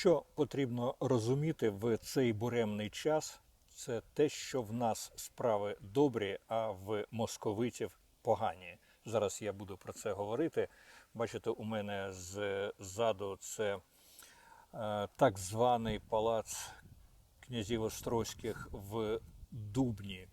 Що потрібно розуміти в цей буремний час, це те, що в нас справи добрі, а в московитів погані. Зараз я буду про це говорити. Бачите, у мене ззаду це е, так званий палац князів Острозьких в Дубні.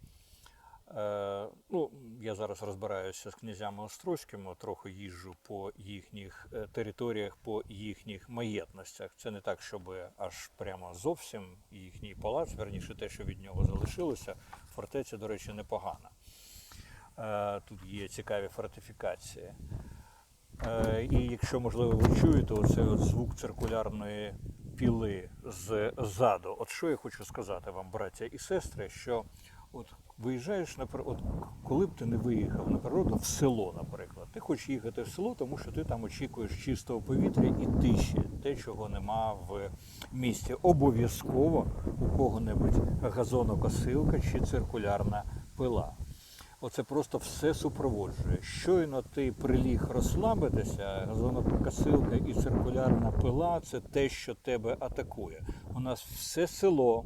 Е, ну, я зараз розбираюся з князями Острозькими, трохи їжджу по їхніх е, територіях, по їхніх маєтностях. Це не так, щоб аж прямо зовсім їхній палац, верніше те, що від нього залишилося. Фортеця, до речі, непогана. Е, тут є цікаві фортифікації. І якщо, можливо, ви чуєте оцей от звук циркулярної піли ззаду, от що я хочу сказати вам, браття і сестри, що от виїжджаєш на от коли б ти не виїхав на природу в село, наприклад, ти хочеш їхати в село, тому що ти там очікуєш чистого повітря і тиші, те, чого нема в місті. Обов'язково у кого-небудь газонокосилка чи циркулярна пила. Оце просто все супроводжує. Щойно ти приліг розслабитися, газонокосилка і циркулярна пила це те, що тебе атакує. У нас все село,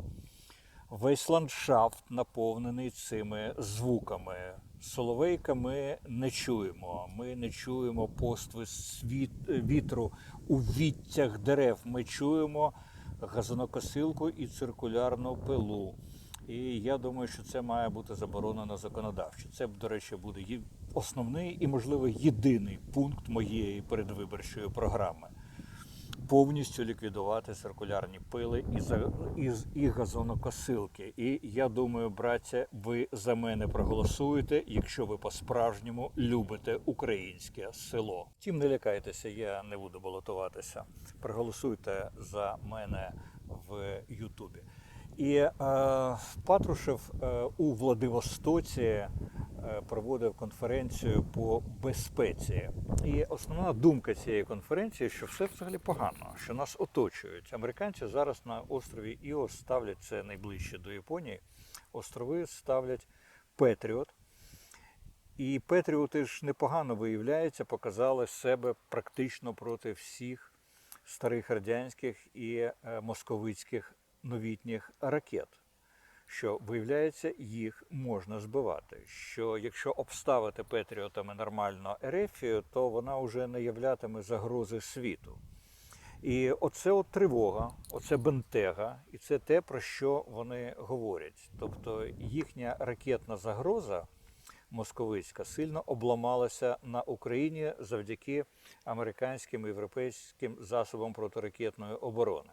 весь ландшафт наповнений цими звуками. Соловейка ми не чуємо. Ми не чуємо постви світ, вітру у віттях дерев. Ми чуємо газонокосилку і циркулярну пилу. І я думаю, що це має бути заборонено законодавчо. Це, до речі, буде основний і, можливо, єдиний пункт моєї передвиборчої програми. Повністю ліквідувати циркулярні пили і, за, і, і газонокосилки. І я думаю, браття, ви за мене проголосуєте, якщо ви по-справжньому любите українське село. Тім не лякайтеся, я не буду балотуватися. Проголосуйте за мене в Ютубі. І е, Патрушев е, у Владивостоці е, проводив конференцію по безпеці. І основна думка цієї конференції, що все взагалі погано, що нас оточують. Американці зараз на острові Іо ставлять це найближче до Японії. Острови ставлять Петріот. І Петріоти ж непогано виявляється, показали себе практично проти всіх старих радянських і е, московицьких новітніх ракет. Що виявляється, їх можна збивати. Що якщо обставити Петріотами нормально Ерефію, то вона вже не являтиме загрози світу. І оце от тривога, оце бентега, і це те, про що вони говорять. Тобто їхня ракетна загроза московицька сильно обламалася на Україні завдяки американським і європейським засобам протиракетної оборони.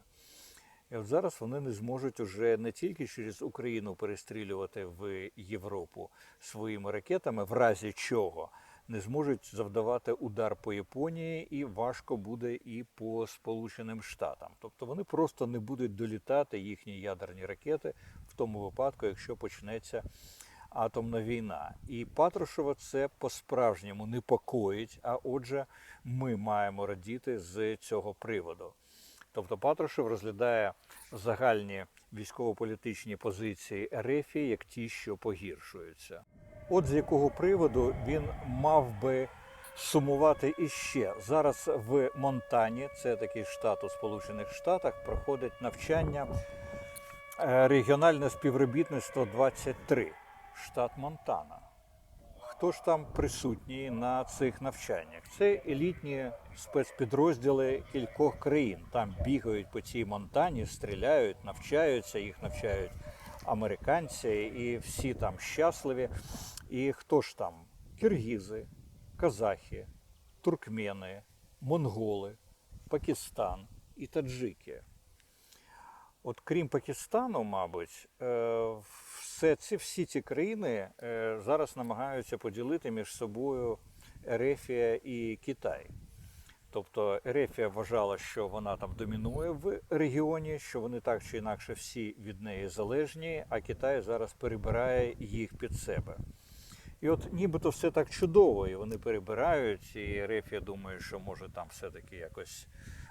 І от зараз вони не зможуть уже не тільки через Україну перестрілювати в Європу своїми ракетами, в разі чого не зможуть завдавати удар по Японії, і важко буде і по Сполученим Штатам. Тобто вони просто не будуть долітати їхні ядерні ракети в тому випадку, якщо почнеться атомна війна. І Патрушева це по-справжньому непокоїть. А отже, ми маємо радіти з цього приводу. Тобто Патрушев розглядає загальні військово-політичні позиції РФ як ті, що погіршуються. От з якого приводу він мав би сумувати іще. Зараз в Монтані, це такий штат у Сполучених Штатах, проходить навчання е, регіональне співробітництво 23, штат Монтана. Хто ж там присутній на цих навчаннях? Це елітні спецпідрозділи кількох країн. Там бігають по цій Монтані, стріляють, навчаються, їх навчають американці, і всі там щасливі. І хто ж там? Киргізи, казахи, туркмени, монголи, Пакистан і таджики. От крім Пакистану, мабуть, е, все ці, всі ці країни е, зараз намагаються поділити між собою Ерефія і Китай. Тобто Ерефія вважала, що вона там домінує в регіоні, що вони так чи інакше всі від неї залежні, а Китай зараз перебирає їх під себе. І от нібито все так чудово, і вони перебирають, і Рефія думає, що може там все-таки якось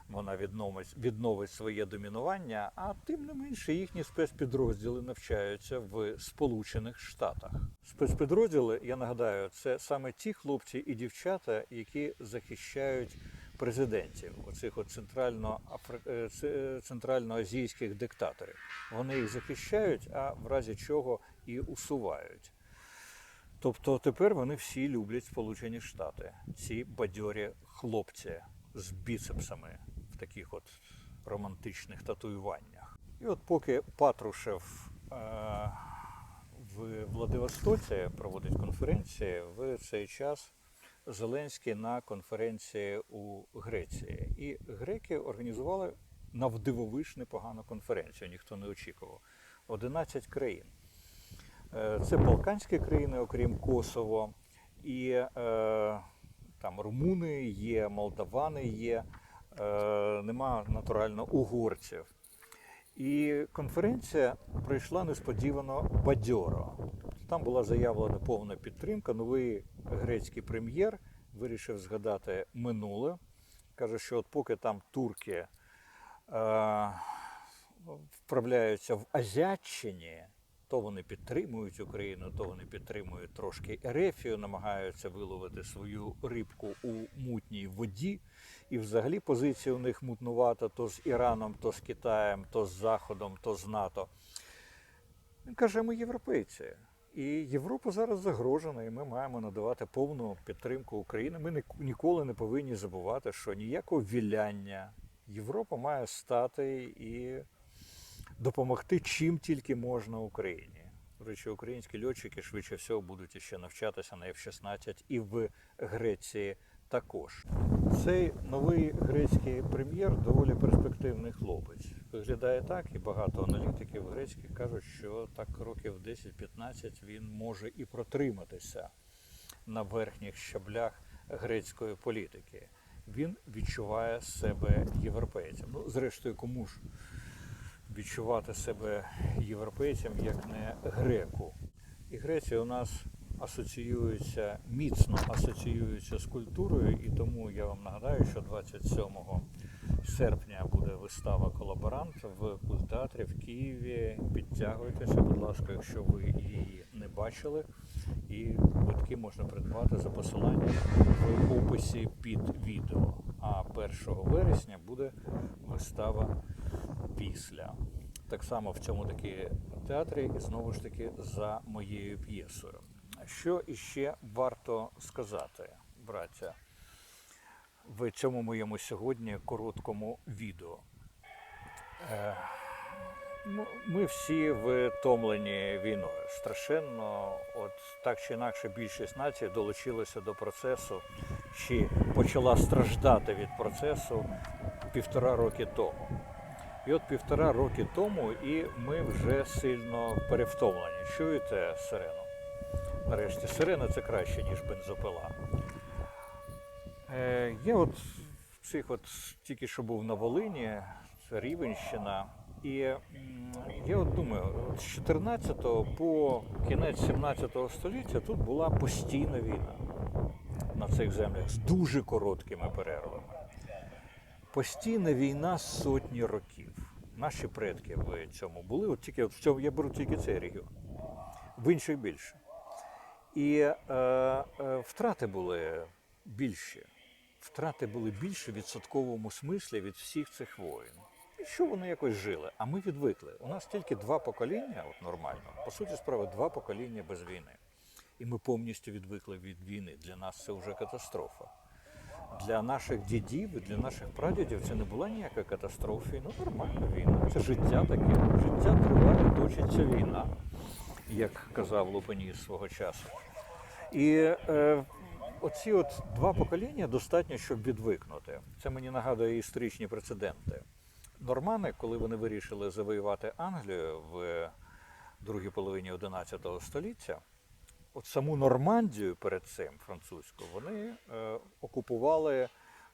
вона відновить, відновить своє домінування, а тим не менше їхні спецпідрозділи навчаються в Сполучених Штатах. Спецпідрозділи, я нагадаю, це саме ті хлопці і дівчата, які захищають президентів, оцих от центрально е, центральноазійських диктаторів. Вони їх захищають, а в разі чого і усувають. Тобто тепер вони всі люблять Сполучені Штати, ці бадьорі хлопці з біцепсами таких от романтичних татуюваннях. І от поки Патрушев е, в Владивостоці проводить конференції, в цей час Зеленський на конференції у Греції. І греки організували навдивовиш непогану конференцію, ніхто не очікував. 11 країн. Е, Це Балканські країни, окрім Косово, і е, там румуни є, молдавани є, нема натурально угорців. І конференція пройшла несподівано бадьоро. Там була заявлена повна підтримка. Новий грецький прем'єр вирішив згадати минуле. Каже, що от поки там турки е, вправляються в Азяччині, то вони підтримують Україну, то вони підтримують трошки Ерефію, намагаються виловити свою рибку у мутній воді. І взагалі позиція у них мутнувата то з Іраном, то з Китаєм, то з Заходом, то з НАТО. Він каже, ми європейці. І Європа зараз загрожена, і ми маємо надавати повну підтримку України. Ми ніколи не повинні забувати, що ніякого віляння Європа має стати і допомогти чим тільки можна Україні. До речі, українські льотчики швидше всього будуть ще навчатися на F-16 і в Греції також. Цей новий грецький прем'єр доволі перспективний хлопець. Виглядає так, і багато аналітиків грецьких кажуть, що так років 10-15 він може і протриматися на верхніх щаблях грецької політики. Він відчуває себе європейцем. Ну, зрештою, кому ж відчувати себе європейцем, як не греку. І Греція у нас асоціюється, міцно асоціюється з культурою, і тому я вам нагадаю, що 27 серпня буде вистава Колаборант в культеатрі в Києві. Підтягуйтеся, будь ласка, якщо ви її не бачили. І квитки можна придбати за посиланням в описі під відео. А 1 вересня буде вистава після. Так само в цьому таки театрі і знову ж таки за моєю п'єсою. Що іще варто сказати, браття, в цьому моєму сьогодні короткому відео? Е, ну, Ми всі втомлені війною. Страшенно, от так чи інакше, більшість націй долучилася до процесу чи почала страждати від процесу півтора роки тому. І от півтора роки тому, і ми вже сильно перевтомлені. Чуєте сирену? Нарешті, сирена це краще, ніж бензопила. Е, я от цих от тільки що був на Волині, це Рівенщина. І я от думаю, з 14 по кінець 17 століття тут була постійна війна на цих землях з дуже короткими перервами. Постійна війна сотні років. Наші предки в цьому були. От тільки от в цьому я беру тільки цей регіон, в інших більше. І е, е, втрати були більші. Втрати були більші в відсотковому смислі від всіх цих воїн. І що вони якось жили? А ми відвикли. У нас тільки два покоління, от нормально, по суті справи, два покоління без війни. І ми повністю відвикли від війни. Для нас це вже катастрофа. Для наших дідів і для наших прадідів це не була ніяка катастрофа. Ну, нормальна війна. Це життя таке. Життя триває, точиться війна, як казав Лупеніс свого часу. І е, оці от два покоління достатньо, щоб відвикнути. Це мені нагадує історичні прецеденти. Нормани, коли вони вирішили завоювати Англію в другій половині 11 століття, от саму Нормандію перед цим французьку вони е, окупували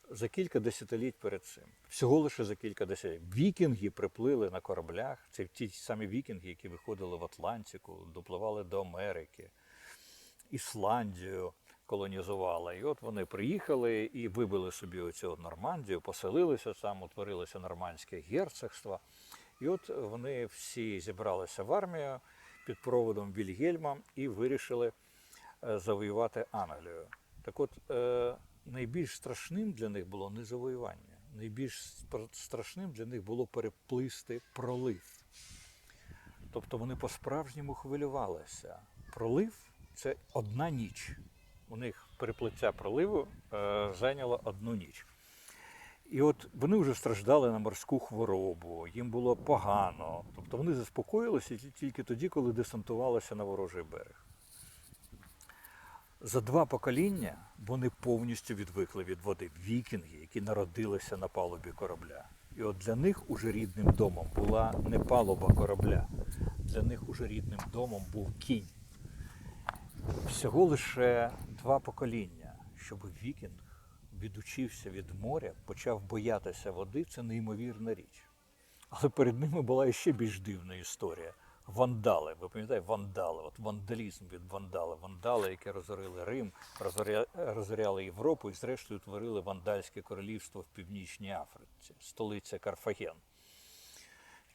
за кілька десятиліть перед цим. Всього лише за кілька десятиліть. Вікінги приплили на кораблях. Це ті самі вікінги, які виходили в Атлантику, допливали до Америки. Ісландію колонізували. І от вони приїхали і вибили собі оцю Нормандію, поселилися там, утворилося нормандське герцогство. І от вони всі зібралися в армію під проводом Вільгельма і вирішили е, завоювати Англію. Так от, е, найбільш страшним для них було не завоювання. Найбільш страшним для них було переплисти пролив. Тобто вони по-справжньому хвилювалися. Пролив це одна ніч. У них переплиття проливу е, зайняло одну ніч. І от вони вже страждали на морську хворобу, їм було погано. Тобто вони заспокоїлися тільки тоді, коли десантувалися на ворожий берег. За два покоління вони повністю відвикли від води вікінги, які народилися на палубі корабля. І от для них уже рідним домом була не палуба корабля, для них уже рідним домом був кінь. Всього лише два покоління, щоб вікінг відучився від моря, почав боятися води, це неймовірна річ. Але перед ними була ще більш дивна історія. Вандали. Ви пам'ятаєте, вандали, от вандалізм від вандала. Вандали, які розорили Рим, розоря- розоряли Європу і, зрештою, творили вандальське королівство в Північній Африці, столиця Карфаген.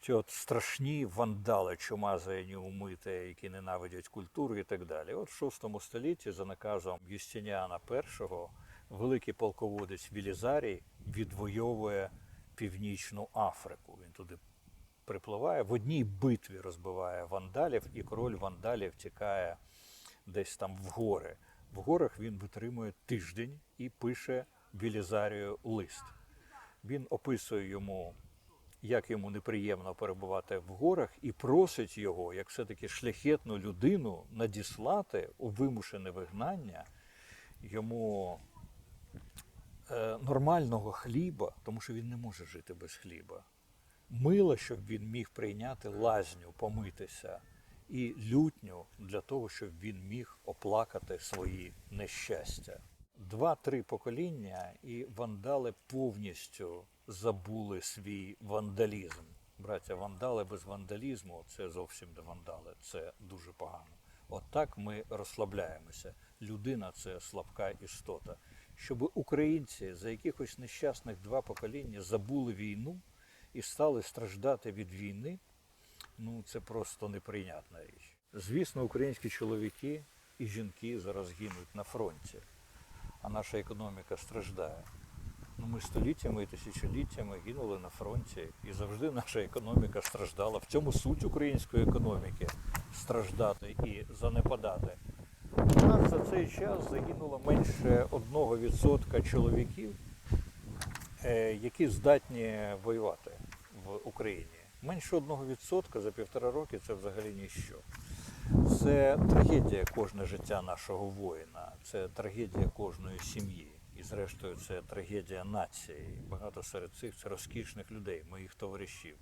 Ці от страшні вандали, чумазані умити, які ненавидять культуру і так далі. От в VI столітті за наказом Юстиніана І великий полководець Вілізарій відвоює Північну Африку. Він туди припливає, в одній битві розбиває вандалів, і король вандалів тікає десь там в гори. В горах він витримує тиждень і пише Вілізарію лист. Він описує йому як йому неприємно перебувати в горах, і просить його, як все-таки шляхетну людину, надіслати у вимушене вигнання йому нормального хліба, тому що він не може жити без хліба. Мило, щоб він міг прийняти лазню, помитися, і лютню для того, щоб він міг оплакати свої нещастя. Два-три покоління, і вандали повністю забули свій вандалізм. Браття, вандали без вандалізму це зовсім не вандали, це дуже погано. От так ми розслабляємося. Людина це слабка істота. Щоб українці за якихось нещасних два покоління забули війну і стали страждати від війни, ну це просто неприйнятна річ. Звісно, українські чоловіки і жінки зараз гинуть на фронті, а наша економіка страждає. Ну, ми століттями і тисячоліттями гинули на фронті, і завжди наша економіка страждала. В цьому суть української економіки страждати і занепадати. У нас за цей час загинуло менше 1% чоловіків, е, які здатні воювати в Україні. Менше 1% за півтора роки це взагалі ніщо. Це трагедія кожне життя нашого воїна, це трагедія кожної сім'ї. І зрештою це трагедія нації. Багато серед цих це розкішних людей, моїх товаришів,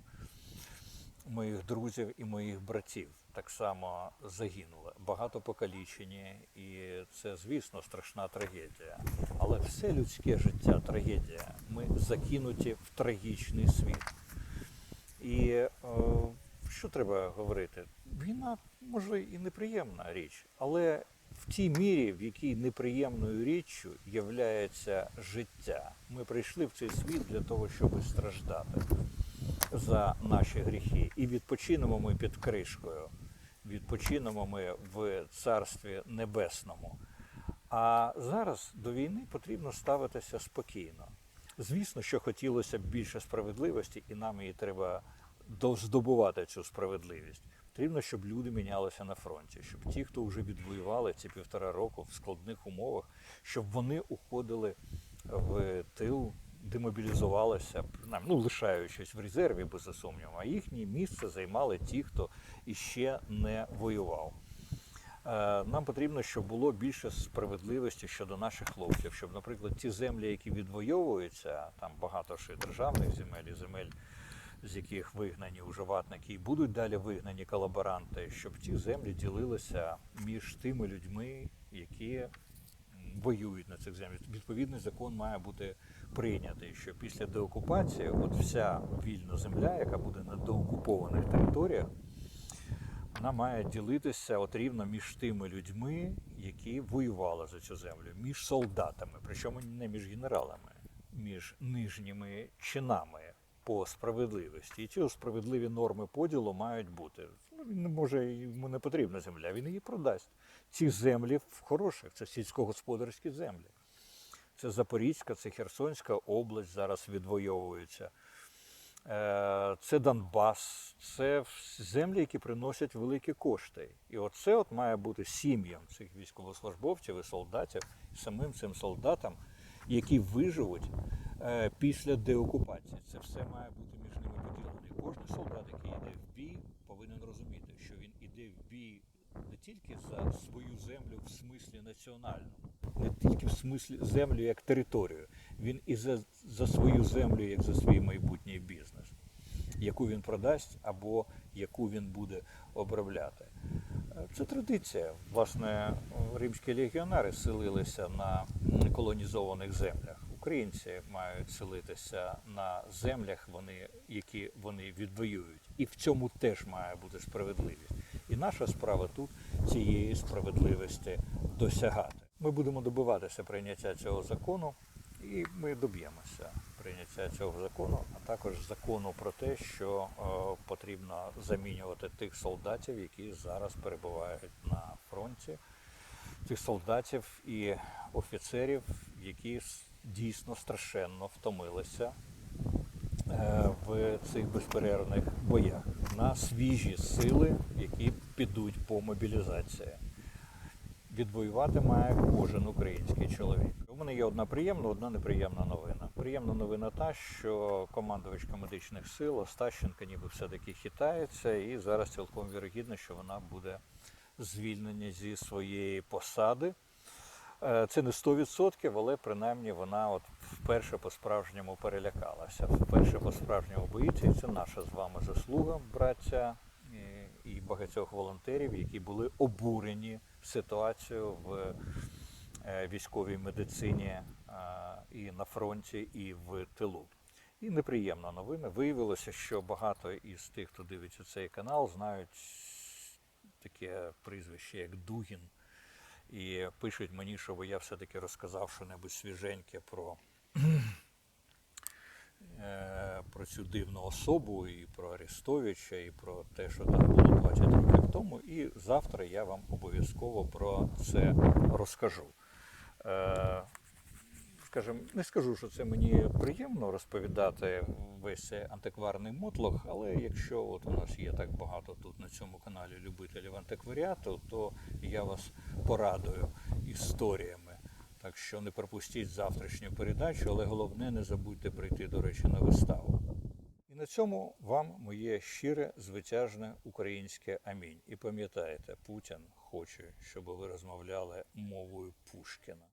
моїх друзів і моїх братів так само загинули. Багато покалічені, і це, звісно, страшна трагедія. Але все людське життя трагедія. Ми закинуті в трагічний світ. І е, що треба говорити? Війна може і неприємна річ, але в тій мірі, в якій неприємною річчю являється життя. Ми прийшли в цей світ для того, щоб страждати за наші гріхи. І відпочинемо ми під кришкою, відпочинемо ми в Царстві Небесному. А зараз до війни потрібно ставитися спокійно. Звісно, що хотілося б більше справедливості, і нам її треба здобувати цю справедливість. Потрібно, щоб люди мінялися на фронті, щоб ті, хто вже відвоювали ці півтора року в складних умовах, щоб вони уходили в тил, демобілізувалися, ну, лишаючись в резерві, без сумніву, а їхнє місце займали ті, хто іще не воював. Е, Нам потрібно, щоб було більше справедливості щодо наших хлопців, щоб, наприклад, ті землі, які відвоюються, там багато ще державних земель і земель, з яких вигнані уживатники, і будуть далі вигнані колаборанти, щоб ті землі ділилися між тими людьми, які воюють на цих землях. Відповідний закон має бути прийнятий, що після деокупації, от вся вільна земля, яка буде на деокупованих територіях, вона має ділитися от рівно між тими людьми, які воювали за цю землю, між солдатами, причому не між генералами, між нижніми чинами по справедливості. І ці справедливі норми поділу мають бути. Ну, він не може, йому не потрібна земля, він її продасть. Ці землі в хороших, це сільськогосподарські землі. Це Запорізька, це Херсонська область зараз відвоюється. Е, Це Донбас, це землі, які приносять великі кошти. І оце от має бути сім'ям цих військовослужбовців і солдатів, і самим цим солдатам, які виживуть е, після деокупації. Це все має бути між ними поділено. І кожен солдат, який йде в бій, повинен розуміти, що він іде в бій не тільки за свою землю в смислі національному, не тільки в смислі землю як територію. Він і за, за свою землю, як за свій майбутній бізнес, яку він продасть або яку він буде обробляти. Це традиція. Власне, римські легіонари селилися на колонізованих землях. Українці мають селитися на землях, вони, які вони відвоюють. І в цьому теж має бути справедливість. І наша справа тут цієї справедливості досягати. Ми будемо добиватися прийняття цього закону, і ми доб'ємося прийняття цього закону, а також закону про те, що е, потрібно замінювати тих солдатів, які зараз перебувають на фронті, тих солдатів і офіцерів, які дійсно страшенно втомилися е, в цих безперервних боях на свіжі сили, які підуть по мобілізації. Відвоювати має кожен український чоловік. У мене є одна приємна, одна неприємна новина. Приємна новина та, що командувачка медичних сил Остащенка ніби все-таки хитається, і зараз цілком вірогідно, що вона буде звільнена зі своєї посади. Е, Це не 100%, але принаймні вона от вперше по-справжньому перелякалася, вперше по-справжньому боїться. І це наша з вами заслуга, браття і- багатьох волонтерів, які були обурені ситуацією в е, військовій медицині е, і на фронті, і в тилу. І неприємна новина. Виявилося, що багато із тих, хто дивиться цей канал, знають таке прізвище, як Дугін. І пишуть мені, щоб я все-таки розказав що-небудь свіженьке про, про цю дивну особу, і про Арестовича, і про те, що там було 20 років тому. І завтра я вам обов'язково про це розкажу. Е, Скажем, не скажу, що це мені приємно розповідати весь цей антикварний мотлох, але якщо от у нас є так багато тут на цьому каналі любителів антикваріату, то я вас порадую історіями. Так що не пропустіть завтрашню передачу, але головне не забудьте прийти, до речі, на виставу. І на цьому вам моє щире звитяжне українське амінь. І пам'ятайте, Путін хоче, щоб ви розмовляли мовою Пушкіна.